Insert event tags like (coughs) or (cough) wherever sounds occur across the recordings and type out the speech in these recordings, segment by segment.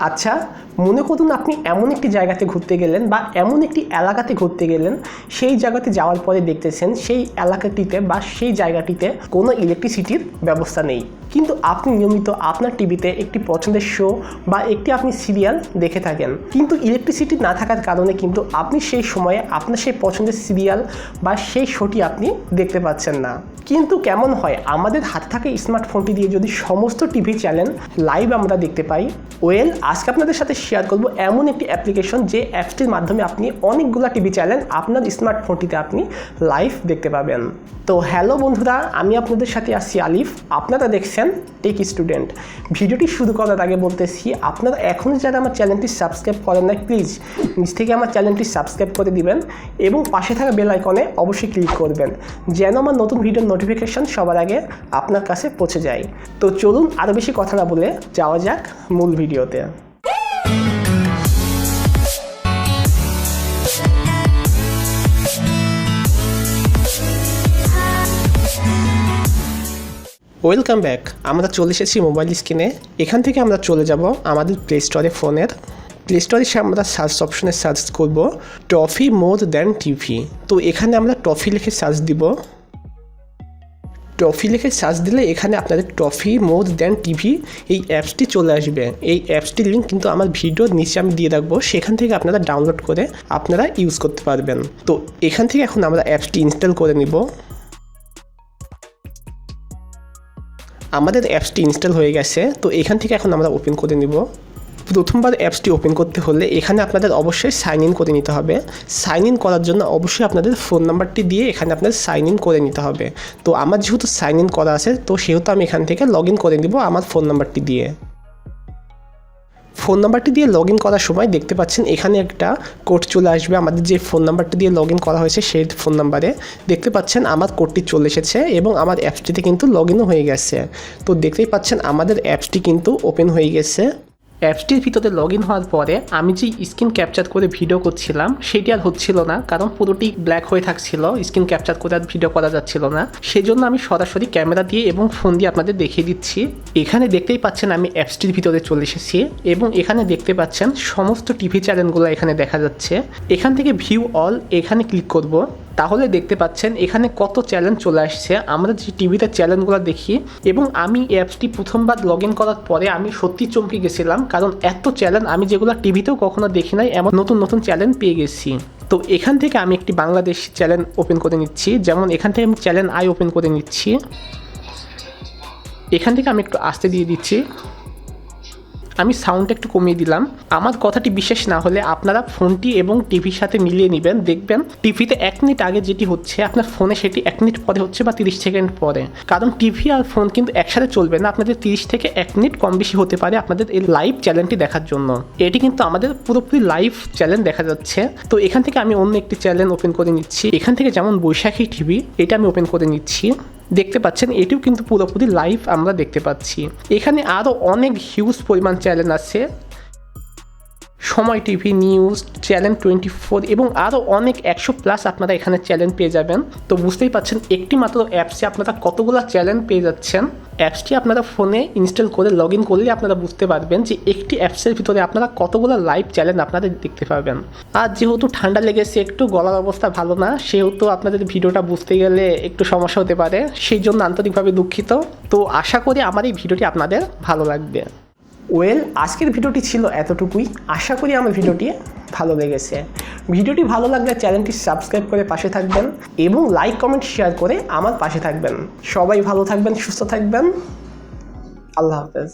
আচ্ছা মনে করুন আপনি এমন একটি জায়গাতে ঘুরতে গেলেন বা এমন একটি এলাকাতে ঘুরতে গেলেন, সেই জায়গাতে যাওয়ার পরে দেখতেছেন সেই এলাকাটিতে বা সেই জায়গাটিতে কোনো ইলেকট্রিসিটির ব্যবস্থা নেই। কিন্তু আপনি নিয়মিত আপনার টিভিতে একটি পছন্দের শো বা একটি আপনি সিরিয়াল দেখে থাকেন। কিন্তু ইলেকট্রিসিটি না থাকার কারণে কিন্তু আপনি সেই সময়ে আপনার সেই পছন্দের সিরিয়াল বা সেই শোটি আপনি দেখতে পাচ্ছেন না। কিন্তু কেমন হয়? আমাদের হাতে থাকা স্মার্টফোনটি দিয়ে যদি সমস্ত টিভি চ্যানেল লাইভ আমরা দেখতে পাই ওয়েল আজকে আপনাদের সাথে শেয়ার করব এমন একটি অ্যাপ্লিকেশন যে অ্যাপসটির মাধ্যমে আপনি অনেকগুলো টিভি চ্যানেল আপনার স্মার্টফোনটিতে আপনি লাইভ দেখতে পাবেন। তো হ্যালো বন্ধুরা, আমি আপনাদের সাথে আসছি আলিফ। আপনারা দেখছেন টেক স্টুডেন্ট ভিডিওটি শুরু করার আগে বলতেছি, আপনারা এখন যারা আমার চ্যানেলটি সাবস্ক্রাইব করেন না প্লিজ নিজ থেকে আমার চ্যানেলটি সাবস্ক্রাইব করে দিবেন এবং পাশে থাকা বেল আইকনে অবশ্যই ক্লিক করবেন, যেন আমার নতুন ভিডিওর নোটিফিকেশন সবার আগে আপনার কাছে পৌঁছে যায়। তো চলুন আরও বেশি কথা না বলে যাওয়া যাক মূল ভিডিওতে। ওয়েলকাম ব্যাক আমরা চলে এসেছি মোবাইল স্ক্রিনে এখান থেকে আমরা চলে যাব আমাদের প্লে স্টোরে ফোনের প্লে স্টোরে এসে আমরা সার্চ অপশনে সার্চ করব টফি মোর দ্যান টিভি তো এখানে আমরা টফি লিখে সার্চ দিব। টফি লিখে সার্চ দিলে এখানে আপনাদের টফি মোর দ্যান টিভি এই অ্যাপসটি চলে আসবে। এই অ্যাপসটির লিঙ্ক কিন্তু আমার ভিডিওর নিচে আমি দিয়ে রাখব। সেখান থেকে আপনারা ডাউনলোড করে আপনারা ইউজ করতে পারবেন। তো এখান থেকে এখন আমরা অ্যাপসটি ইনস্টল করে নিব। আমাদের অ্যাপসটি ইনস্টল হয়ে গেছে। তো এখান থেকে এখন আমরা ওপেন করে নিব। প্রথমবার অ্যাপসটি ওপেন করতে হলে এখানে আপনাদের অবশ্যই সাইন ইন করে নিতে হবে। সাইন ইন করার জন্য অবশ্যই আপনাদের ফোন নাম্বারটি দিয়ে এখানে আপনাদের সাইন ইন করে নিতে হবে। তো আমার যেহেতু সাইন ইন করা আছে, তো সেহেতু আমি এখান থেকে লগ ইন করে নিব আমার ফোন নাম্বারটি দিয়ে। ফোন নাম্বারটি দিয়ে লগ ইন করার সময় দেখতে পাচ্ছেন এখানে একটা কোড চলে আসবে। আমাদের যে ফোন নাম্বারটি দিয়ে লগ ইন করা হয়েছে সেই ফোন নাম্বারে দেখতে পাচ্ছেন আমার কোডটি চলে এসেছে এবং আমার অ্যাপসটিতে কিন্তু লগ ইনও হয়ে গেছে। তো দেখতেই পাচ্ছেন আমাদের অ্যাপসটি কিন্তু ওপেন হয়ে গেছে। অ্যাপসটির ভিতরে লগ ইন হওয়ার পরে আমি যে স্ক্রিন ক্যাপচার করে ভিডিও করছিলাম, সেটি আর হচ্ছিল না, কারণ পুরোটি ব্ল্যাক হয়ে থাকছিল স্ক্রিন ক্যাপচার করে আর ভিডিও করা যাচ্ছিল না। সেজন্য আমি সরাসরি ক্যামেরা দিয়ে এবং ফোন দিয়ে আপনাদের দেখিয়ে দিচ্ছি। এখানে দেখতেই পাচ্ছেন আমি অ্যাপসটির ভিতরে চলে এসেছি এবং এখানে দেখতে পাচ্ছেন সমস্ত টিভি চ্যানেলগুলো এখানে দেখা যাচ্ছে। এখান থেকে ভিউ অল এখানে ক্লিক করব। তাহলে দেখতে পাচ্ছেন এখানে কত চ্যানেল চলে আসছে। আমরা যে টিভিতে চ্যানেলগুলো দেখি এবং আমি অ্যাপসটি প্রথমবার লগ ইন করার পরে আমি সত্যি চমকে গেছিলাম, কারণ এত চ্যানেল আমি যেগুলো টিভিতেও কখনো দেখি নাই, এমন নতুন নতুন চ্যানেল পেয়ে গেছি। তো এখান থেকে আমি একটি বাংলাদেশ চ্যানেল ওপেন করে নিচ্ছি, যেমন এখান থেকে আমি চ্যানেল আই ওপেন করে নিচ্ছি। এখান থেকে আমি একটু আসতে দিয়ে দিচ্ছি। আমি সাউন্ডটা একটু কমিয়ে দিলাম। আমার কথাটি বিশেষ না হলে আপনারা ফোনটি এবং টিভির সাথে মিলিয়ে নেবেন। দেখবেন টিভিতে এক মিনিট আগে যেটি হচ্ছে, আপনার ফোনে সেটি এক মিনিট পরে হচ্ছে বা তিরিশ সেকেন্ড পরে। কারণ টিভি আর ফোন কিন্তু একসাথে চলবে না, আপনাদের তিরিশ থেকে এক মিনিট কম বেশি হতে পারে আপনাদের এই লাইভ চ্যানেলটি দেখার জন্য। এটি কিন্তু আমাদের পুরোপুরি লাইভ চ্যানেল দেখা যাচ্ছে। তো এখান থেকে আমি অন্য একটি চ্যানেল ওপেন করে নিচ্ছি। এখান থেকে যেমন বৈশাখী টিভি এটা আমি ওপেন করে নিচ্ছি। দেখতে পাচ্ছেন, এটিও কিন্তু পুরোপুরি লাইভ আমরা দেখতে পাচ্ছি। এখানে আরও অনেক হিউজ পরিমাণ চ্যানেল আছে। সময় TV, news, channel twenty four এবং আরও অনেক একশো প্লাস আপনারা এখানে চ্যানেল পেয়ে যাবেন। তো বুঝতেই পাচ্ছেন, একটি মাত্র অ্যাপসে আপনারা কতগুলো চ্যানেল পেয়ে যাচ্ছেন। অ্যাপসটি আপনারা ফোনে ইনস্টল করে লগ ইন করলে আপনারা বুঝতে পারবেন যে একটি অ্যাপসের ভিতরে আপনারা কতগুলো লাইভ চ্যানেল আপনাদের দেখতে পাবেন। আর যেহেতু ঠান্ডা লেগেছে, একটু গলার অবস্থা ভালো না, সেহেতু আপনাদের ভিডিওটা বুঝতে গেলে একটু সমস্যা হতে পারে, সেই জন্য আন্তরিকভাবে দুঃখিত। তো আশা করি আমার এই ভিডিওটি আপনাদের ভালো লাগবে। ওয়েল আজকের ভিডিওটি ছিল এতটুকুই। আশা করি আমার ভিডিওটি ভালো লেগেছে। ভিডিওটি ভালো লাগলে চ্যানেলটি সাবস্ক্রাইব করে পাশে থাকবেন এবং লাইক কমেন্ট শেয়ার করে আমার পাশে থাকবেন। সবাই ভালো থাকবেন, সুস্থ থাকবেন। আল্লাহ হাফেজ।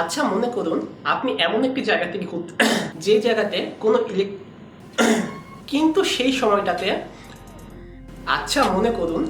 আচ্ছা মনে করুন, আপনি এমন একটি জায়গা থেকে ঘুরতে (coughs) যে জায়গাতে কোনো ইলেক (coughs) কিন্তু সেই সময়টাতে আচ্ছা মনে করুন